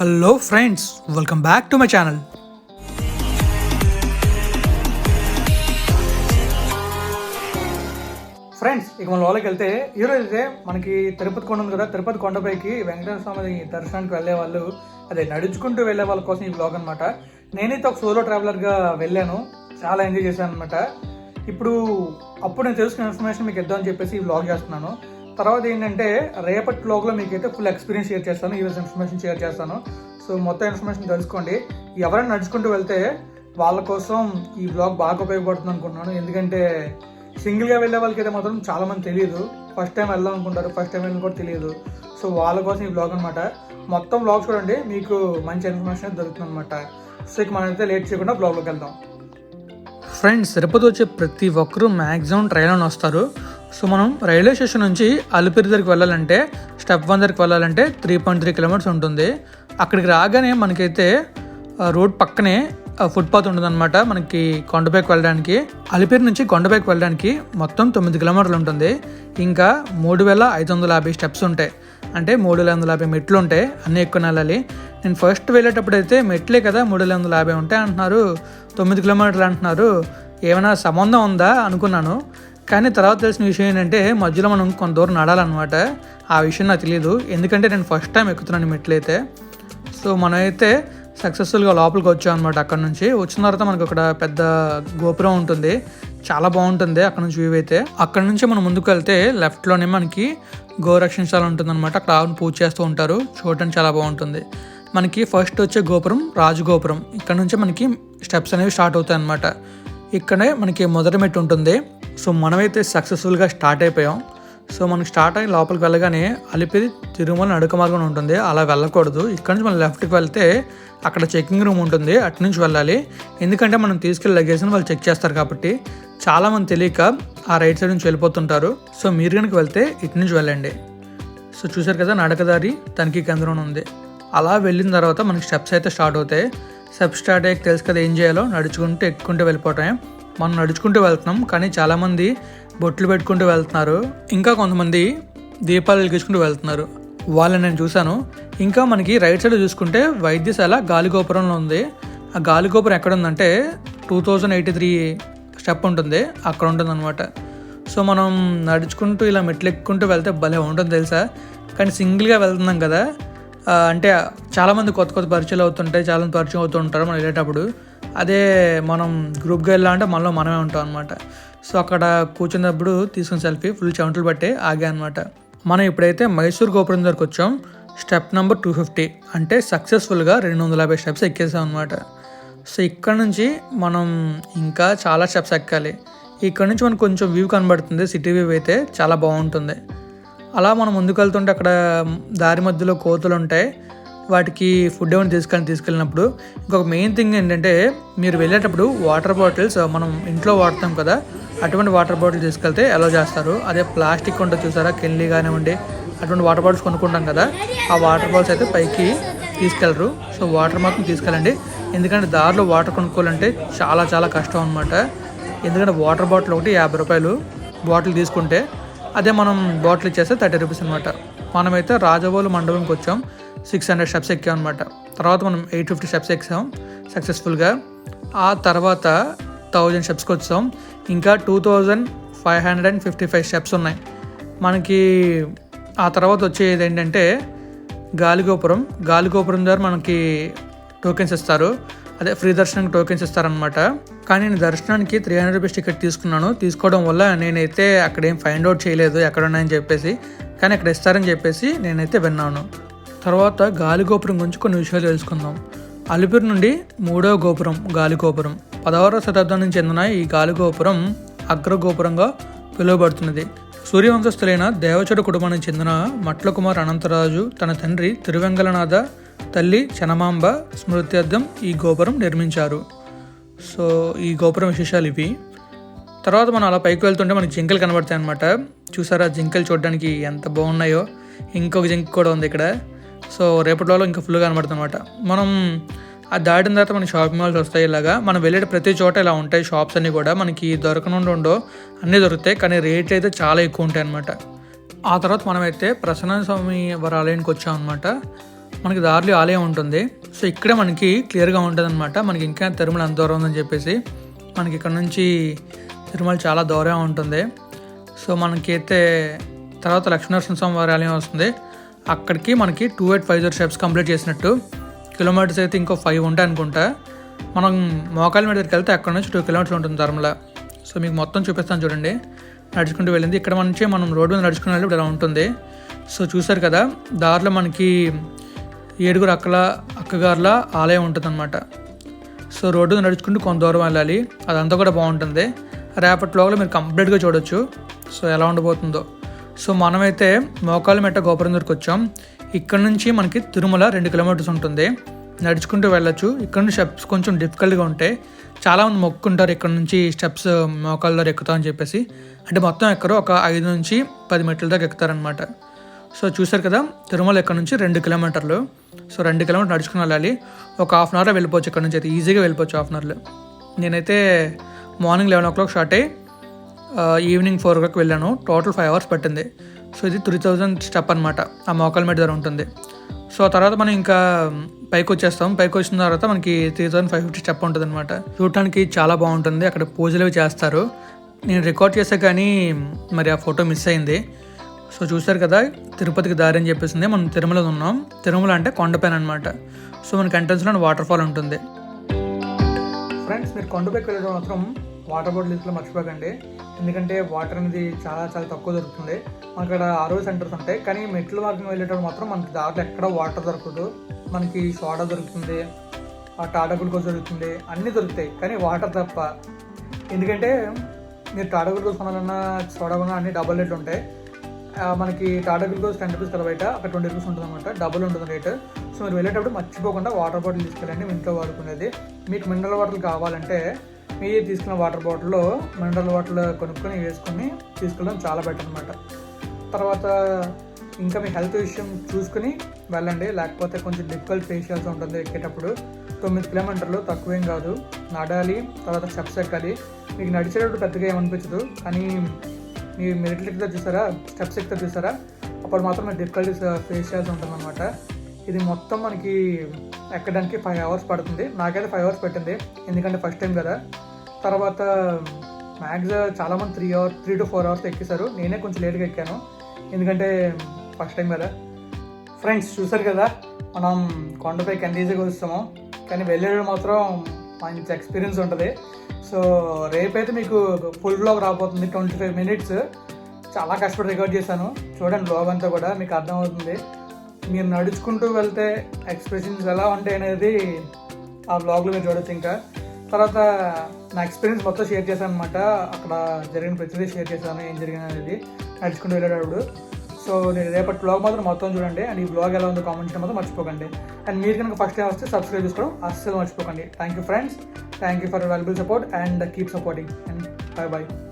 Hello friends welcome back to my channel. Friends ఇక మన లోపలికి వెళ్తే ఈరోజు అయితే మనకి తిరుపతి కొండ ఉంది కదా తిరుపతి కొండపైకి వెంకటేశ్వర స్వామి దర్శనానికి వెళ్ళే వాళ్ళు అదే నడుచుకుంటూ వెళ్ళే వాళ్ళ కోసం ఈ బ్లాగ్ అనమాట నేనైతే ఒక సోలో ట్రావెలర్గా వెళ్ళాను చాలా ఎంజాయ్ చేశాను అనమాట ఇప్పుడు అప్పుడు నేను తెలుసుకున్న ఇన్ఫర్మేషన్ మీకు ఇద్దామని చెప్పేసి ఈ బ్లాగ్ చేస్తున్నాను. తర్వాత ఏంటంటే రేపటి బ్లాగ్లో మీకు అయితే ఫుల్ ఎక్స్పీరియన్స్ షేర్ చేస్తాను ఈ ఇన్ఫర్మేషన్ షేర్ చేస్తాను. సో మొత్తం ఇన్ఫర్మేషన్ తెలుసుకోండి. ఎవరైనా నడుచుకుంటూ వెళ్తే వాళ్ళ కోసం ఈ బ్లాగ్ బాగా ఉపయోగపడుతుంది అనుకుంటున్నాను. ఎందుకంటే సింగిల్గా వెళ్ళే వాళ్ళకైతే మాత్రం చాలా మంది తెలియదు ఫస్ట్ టైం వెళ్దాం అనుకుంటారు ఫస్ట్ టైం వెళ్ళిన కూడా తెలియదు. సో వాళ్ళ కోసం ఈ బ్లాగ్ అనమాట మొత్తం బ్లాగ్ చూడండి మీకు మంచి ఇన్ఫర్మేషన్ దొరుకుతుంది అనమాట సో ఇక మనమైతే లేట్ చేయకుండా బ్లాగ్లోకి వెళ్దాం. ఫ్రెండ్స్ తిరుపతి వచ్చే ప్రతి ఒక్కరూ మ్యాక్సిమం ట్రైన్లోనే వస్తారు. సో మనం రైల్వే స్టేషన్ నుంచి అలిపిరి దగ్గరికి వెళ్ళాలంటే స్టెప్ వన్ దగ్గరికి వెళ్ళాలంటే త్రీ పాయింట్ త్రీ కిలోమీటర్స్ ఉంటుంది. అక్కడికి రాగానే మనకైతే రోడ్ పక్కనే ఫుట్పాత్ ఉంటుందన్నమాట. మనకి కొండపైకి వెళ్ళడానికి అలిపిరి నుంచి కొండపైకి వెళ్ళడానికి మొత్తం తొమ్మిది కిలోమీటర్లు ఉంటుంది. ఇంకా మూడు వేల ఐదు వందల యాభై స్టెప్స్ ఉంటాయి. అంటే మూడు వేల వందల యాభై మెట్లు ఉంటాయి. అన్నీ ఎక్కువ వెళ్ళాలి. నేను ఫస్ట్ వెళ్ళేటప్పుడు అయితే మెట్లే కదా మూడు వేల వందల యాభై ఉంటాయి అంటున్నారు. తొమ్మిది కిలోమీటర్లు అంటున్నారు. ఏమైనా సంబంధం ఉందా అనుకున్నాను. కానీ తర్వాత తెలిసిన విషయం ఏంటంటే మధ్యలో మనం కొంత దూరం నడాలన్నమాట. ఆ విషయం నాకు తెలియదు ఎందుకంటే నేను ఫస్ట్ టైం ఎక్కుతున్నాను ఈ మెట్లు అయితే సో మనమైతే సక్సెస్ఫుల్గా లోపలికి వచ్చాం అనమాట అక్కడ నుంచి. వచ్చిన తర్వాత మనకు అక్కడ పెద్ద గోపురం ఉంటుంది. చాలా బాగుంటుంది అక్కడ నుంచి వ్యూ అయితే. అక్కడ నుంచి మనం ముందుకు వెళ్తే లెఫ్ట్లోనే మనకి గోరక్షణశాల ఉంటుంది అనమాట అక్కడ ఆవును పూజ చేస్తూ ఉంటారు. చూడటానికి చాలా బాగుంటుంది. మనకి ఫస్ట్ వచ్చే గోపురం రాజగోపురం ఇక్కడ నుంచి మనకి స్టెప్స్ అనేవి స్టార్ట్ అవుతాయి అనమాట ఇక్కడే మనకి మొదటి మెట్టు ఉంటుంది. సో మనమైతే సక్సెస్ఫుల్గా స్టార్ట్ అయిపోయాం. సో మనకి స్టార్ట్ అయిన లోపలికి వెళ్ళగానే అలిపిరి తిరుమల నడుక మార్గం ఉంటుంది. అలా వెళ్ళకూడదు. ఇక్కడ నుంచి మనం లెఫ్ట్కి వెళ్తే అక్కడ చెకింగ్ రూమ్ ఉంటుంది. అటు నుంచి వెళ్ళాలి. ఎందుకంటే మనం తీసుకెళ్ళి లగేజ్ని వాళ్ళు చెక్ చేస్తారు కాబట్టి చాలామంది తెలియక ఆ రైట్ సైడ్ నుంచి వెళ్ళిపోతుంటారు. సో మీరు కనుక వెళ్తే ఇటు నుంచి వెళ్ళండి. సో చూసారు కదా నడకదారి తనిఖీ కేంద్రం ఉంది. అలా వెళ్ళిన తర్వాత మనకి స్టెప్స్ అయితే స్టార్ట్ అవుతాయి. స్టెప్స్ స్టార్ట్ అయ్యాక తెలుసు కదా ఏం చేయాలో. నడుచుకుంటూ ఎక్కుంటూ వెళ్ళిపోవటం మనం నడుచుకుంటూ వెళ్తున్నాం కానీ చాలామంది బొట్లు పెట్టుకుంటూ వెళ్తున్నారు. ఇంకా కొంతమంది దీపాలు వెలిగించుకుంటూ వెళ్తున్నారు. వాళ్ళని నేను చూశాను. ఇంకా మనకి రైట్ సైడ్ చూసుకుంటే వైద్యశాల గాలిగోపురంలో ఉంది. ఆ గాలిగోపురం ఎక్కడ ఉందంటే two thousand eighty three step ఉంటుంది. అక్కడ ఉంటుంది అనమాట సో మనం నడుచుకుంటూ ఇలా మెట్లు ఎక్కుంటూ వెళ్తే భలే ఉంటుంది తెలుసా? కానీ సింగిల్గా వెళ్తున్నాం కదా. అంటే చాలామంది కొత్త కొత్త పరిచయాలు అవుతుంటాయి చాలా మంది పరిచయం అవుతూ ఉంటారు మనం వెళ్ళేటప్పుడు. అదే మనం గ్రూప్గా వెళ్ళాలంటే మనలో మనమే ఉంటాం అనమాట సో అక్కడ కూర్చున్నప్పుడు తీసుకున్న సెల్ఫీ ఫుల్ చెమటలు పట్టే ఆగా అనమాట మనం ఇప్పుడైతే మైసూర్ గోపురం దగ్గరకు వచ్చాం. స్టెప్ నెంబర్ టూ ఫిఫ్టీ అంటే సక్సెస్ఫుల్గా రెండు వందల యాభై స్టెప్స్ ఎక్కేసాం అనమాట సో ఇక్కడ నుంచి మనం ఇంకా చాలా స్టెప్స్ ఎక్కాలి. ఇక్కడ నుంచి మనకు కొంచెం వ్యూ కనబడుతుంది సిటీ వ్యూ అయితే చాలా బాగుంటుంది. అలా మనం ముందుకు వెళ్తుంటే అక్కడ దారి మధ్యలో కోతులు ఉంటాయి. వాటికి ఫుడ్ ఏమైనా తీసుకెళ్ళి తీసుకెళ్ళినప్పుడు ఇంకొక మెయిన్ థింగ్ ఏంటంటే మీరు వెళ్ళేటప్పుడు వాటర్ బాటిల్స్ మనం ఇంట్లో వాడతాం కదా అటువంటి వాటర్ బాటిల్ తీసుకెళ్తే అలో చేస్తారు. అదే ప్లాస్టిక్ ఉంటుంది చూసారా కెళ్ళి కానివ్వండి అటువంటి వాటర్ బాటిల్స్ కొనుక్కుంటాం కదా ఆ వాటర్ బాటిల్స్ అయితే పైకి తీసుకెళ్ళరు సో వాటర్ మాత్రం తీసుకెళ్ళండి. ఎందుకంటే దారిలో వాటర్ కొనుక్కోవాలంటే చాలా చాలా కష్టం అనమాట ఎందుకంటే వాటర్ బాటిల్ ఒకటి యాభై రూపాయలు బాటిల్ తీసుకుంటే అదే మనం బాటిల్ ఇచ్చేస్తే థర్టీ రూపీస్ అనమాట మనమైతే రాజవోలు మండపంకి వచ్చాం. సిక్స్ హండ్రెడ్ స్టెప్స్ ఎక్కాం అనమాట తర్వాత మనం ఎయిట్ ఫిఫ్టీ స్టెప్స్ ఎక్కాం సక్సెస్ఫుల్గా. ఆ తర్వాత థౌజండ్ స్టెప్స్కి వచ్చాం. ఇంకా two thousand five hundred and fifty five steps ఉన్నాయి. మనకి ఆ తర్వాత వచ్చేది ఏంటంటే గాలిగోపురం. గాలిగోపురం ద్వారా మనకి టోకెన్స్ ఇస్తారు. అదే ఫ్రీ దర్శనానికి టోకెన్స్ ఇస్తారనమాట కానీ నేను దర్శనానికి త్రీ హండ్రెడ్ రూపీస్ టికెట్ తీసుకున్నాను. తీసుకోవడం వల్ల నేనైతే అక్కడ ఏం ఫైండ్ అవుట్ చేయలేదు ఎక్కడ ఉన్నాయని చెప్పేసి. కానీ అక్కడ ఇస్తారని చెప్పేసి నేనైతే విన్నాను. తర్వాత గాలిగోపురం గురించి కొన్ని విషయాలు తెలుసుకుందాం. అలిపిరి నుండి మూడవ గోపురం గాలిగోపురం పదహారవ శతాబ్దం నుంచి చెందిన ఈ గాలిగోపురం అగ్రగోపురంగా పిలువబడుతున్నది. సూర్యవంశస్థులైన దేవచడ కుటుంబానికి చెందిన మట్ల కుమార్ అనంతరాజు తన తండ్రి తిరువెంగళనాథ తల్లి చనమాంబ స్మృత్యర్థం ఈ గోపురం నిర్మించారు. సో ఈ గోపురం విశేషాలు ఇవి. తర్వాత మనం అలా పైకి వెళ్తుంటే మనకి జింకలు కనబడతాయి అనమాట చూసారా? జింకలు చూడడానికి ఎంత బాగున్నాయో. ఇంకొక జింక కూడా ఉంది ఇక్కడ. సో రేపటిలో ఇంకా ఫుల్గా కనబడుతుంది అనమాట మనం ఆ దాటిన తర్వాత మనకి షాపింగ్ మాల్స్ వస్తాయి ఇలాగా. మనం వెళ్ళే ప్రతి చోట ఇలా ఉంటాయి షాప్స్ అన్నీ కూడా. మనకి దొరకనుండి ఉండో అన్నీ దొరుకుతాయి. కానీ రేట్ అయితే చాలా ఎక్కువ ఉంటాయి అనమాట ఆ తర్వాత మనమైతే ప్రసన్న స్వామి వారి ఆలయానికి వచ్చాం అనమాట మనకి దారిలో ఆలయం ఉంటుంది. సో ఇక్కడే మనకి క్లియర్గా ఉంటుంది అనమాట మనకి ఇంకా తిరుమల ఎంత దూరం ఉందని చెప్పేసి. మనకి ఇక్కడ నుంచి తిరుమల చాలా దూరం ఉంటుంది. సో మనకైతే తర్వాత లక్ష్మీనరసింహ స్వామి వారి ఆలయం వస్తుంది. అక్కడికి మనకి two eight five zero steps complete చేసినట్టు. కిలోమీటర్స్ అయితే ఇంకో ఫైవ్ ఉంటాయి అనుకుంటా. మనం మోకాల మీద దగ్గరికి వెళ్తే అక్కడ నుంచి టూ కిలోమీటర్స్ ఉంటుంది ధర్మల. సో మీకు మొత్తం చూపిస్తాను చూడండి. నడుచుకుంటూ వెళ్ళింది. ఇక్కడ నుంచి మనం రోడ్డు మీద నడుచుకుని వెళ్ళి ఇలా ఉంటుంది. సో చూసారు కదా దారిలో మనకి ఏడుగురు అక్కల అక్కగారుల ఆలయం ఉంటుందన్నమాట. సో రోడ్డు మీద నడుచుకుంటూ కొంత దూరం వెళ్ళాలి. అదంతా కూడా బాగుంటుంది. రేపటి లోపల మీరు కంప్లీట్గా చూడొచ్చు. సో ఎలా ఉండబోతుందో సో మనమైతే మోకాలమెట్ట గోపురం దగ్గరికి వచ్చాం. ఇక్కడ నుంచి మనకి తిరుమల రెండు కిలోమీటర్స్ ఉంటుంది. నడుచుకుంటూ వెళ్ళొచ్చు. ఇక్కడ నుంచి స్టెప్స్ కొంచెం డిఫికల్ట్గా ఉంటాయి. చాలామంది మొక్కుంటారు ఇక్కడ నుంచి స్టెప్స్ మోకాల దగ్గర ఎక్కుతామని చెప్పేసి. అంటే మొత్తం ఎక్కడో ఒక ఐదు నుంచి పది మెట్ల దాకా ఎక్కుతారనమాట సో చూసారు కదా తిరుమల ఇక్కడ నుంచి రెండు కిలోమీటర్లు. సో రెండు కిలోమీటర్లు నడుచుకుని వెళ్ళాలి. ఒక హాఫ్ అన్ అవర్లో వెళ్ళిపోవచ్చు ఇక్కడ నుంచి. అయితే ఈజీగా వెళ్ళిపోవచ్చు హాఫ్ అన్ అవర్లో. నేనైతే morning eleven o'clock start అయ్యి ఈవినింగ్ ఫోర్ ఓ క్లాక్ వెళ్ళాను. టోటల్ ఫైవ్ అవర్స్ పట్టింది. సో ఇది త్రీ థౌజండ్ స్టెప్ అనమాట ఆ మోకాల మీద దగ్గర ఉంటుంది. సో తర్వాత మనం ఇంకా పైకి వచ్చేస్తాం. పైకి వచ్చిన తర్వాత మనకి three thousand five fifty step ఉంటుంది అనమాట చూడటానికి చాలా బాగుంటుంది. అక్కడ పూజలు అవి చేస్తారు. నేను రికార్డ్ చేసా కానీ మరి ఆ ఫోటో మిస్ అయింది. సో చూసారు కదా తిరుపతికి దారి అని చెప్పేసింది. మనం తిరుమల ఉన్నాం. తిరుమల అంటే కొండపైన అనమాట సో మనకి ఎంట్రన్స్లో వాటర్ ఫాల్ ఉంటుంది. ఫ్రెండ్స్ మీరు కొండపైకి వెళ్ళడం మాత్రం వాటర్ బాటిల్ తీసుకుని మర్చిపోకండి. ఎందుకంటే వాటర్ అనేది చాలా చాలా తక్కువ దొరుకుతుంది. మనకి అక్కడ ఆరోగ్య సెంటర్స్ ఉంటాయి. కానీ మెట్ల మార్గం వెళ్ళేటప్పుడు మాత్రం మనకి దాంట్లో ఎక్కడ వాటర్ దొరకదు. మనకి సోడా దొరుకుతుంది ఆ టాటా గ్లూకోజ్ దొరుకుతుంది అన్నీ దొరుకుతాయి. కానీ వాటర్ తప్ప. ఎందుకంటే మీరు టాటా గ్లూకోజ్ కొనాలన్నా సోడా కొన్నా అన్ని డబల్ రేట్లు ఉంటాయి. మనకి టాటా గ్లూకోజ్ టెన్ రూపీస్ కదా బయట అక్కడ ట్వంటీ రూపీస్ ఉంటుంది అనమాట డబుల్ ఉంటుంది రేట్. సో మీరు వెళ్ళేటప్పుడు మర్చిపోకుండా వాటర్ బాటిల్ తీసుకెళ్ళండి. ఇంట్లో వాడుకునేది. మీకు మినరల్ వాటర్ కావాలంటే మీరు తీసుకున్న వాటర్ బాటిల్లో మినరల్ వాటర్ కొనుక్కొని వేసుకొని తీసుకెళ్ళడం చాలా బెటర్ అనమాట తర్వాత ఇంకా మీ హెల్త్ విషయం చూసుకుని వెళ్ళండి. లేకపోతే కొంచెం డిఫికల్ట్ ఫేస్ చేయాల్సి ఉంటుంది ఎక్కేటప్పుడు. తొమ్మిది కిలోమీటర్లు తక్కువేం కాదు. నడాలి తర్వాత స్టెప్స్ ఎక్కాలి. మీకు నడిచేటప్పుడు పెద్దగా ఏమనిపించదు కానీ మీ మెరిట్లు ఎక్కుతా చూసారా? స్టెప్స్ ఎక్కుతా చూసారా? అప్పుడు మాత్రం డిఫికల్టీస్ ఫేస్ చేయాల్సి ఉంటుంది అనమాట ఇది మొత్తం మనకి ఎక్కడానికి ఫైవ్ అవర్స్ పడుతుంది. నాకైతే ఫైవ్ అవర్స్ పెట్టింది. ఎందుకంటే ఫస్ట్ టైం కదా. తర్వాత మ్యాక్స్ చాలామంది three hours three to four hours ఎక్కేశారు. నేనే కొంచెం లేట్గా ఎక్కాను. ఎందుకంటే ఫస్ట్ టైం కదా. ఫ్రెండ్స్ చూసారు కదా. మనం కొండపై ఎంత ఈజీగా వస్తాము కానీ వెళ్ళేటప్పుడు మాత్రం మంచి ఎక్స్పీరియన్స్ ఉంటుంది. సో రేపైతే మీకు ఫుల్ బ్లాగ్ రాబోతుంది. ట్వంటీ ఫైవ్ మినిట్స్ చాలా కష్టపడి రికార్డ్ చేశాను. చూడండి బ్లాగ్ అంతా కూడా. మీకు అర్థమవుతుంది. మీరు నడుచుకుంటూ వెళ్తే ఎక్స్ప్రెషన్స్ ఎలా ఉంటాయి అనేది ఆ బ్లాగ్లో మీరు చూడొచ్చు ఇంకా. తర్వాత నా ఎక్స్పీరియన్స్ మొత్తం షేర్ చేశాను అనమాట అక్కడ జరిగిన ప్రతిదీ షేర్ చేశాను ఏం జరిగింది అనేది నడుచుకుంటూ వెళ్ళేటప్పుడు. సో నేను రేపటి బ్లాగ్ మాత్రం మొత్తం చూడండి. అండ్ ఈ బ్లాగ్ ఎలా ఉందో కామెంట్ చేయడం మాత్రం మర్చిపోకండి. అండ్ మీరు కనుక ఫస్ట్ టైం వస్తే సబ్స్క్రైబ్ చేసుకోవడం అస్సలు మర్చిపోకండి. Thank you friends thank you for valuable support and keep supporting and bye bye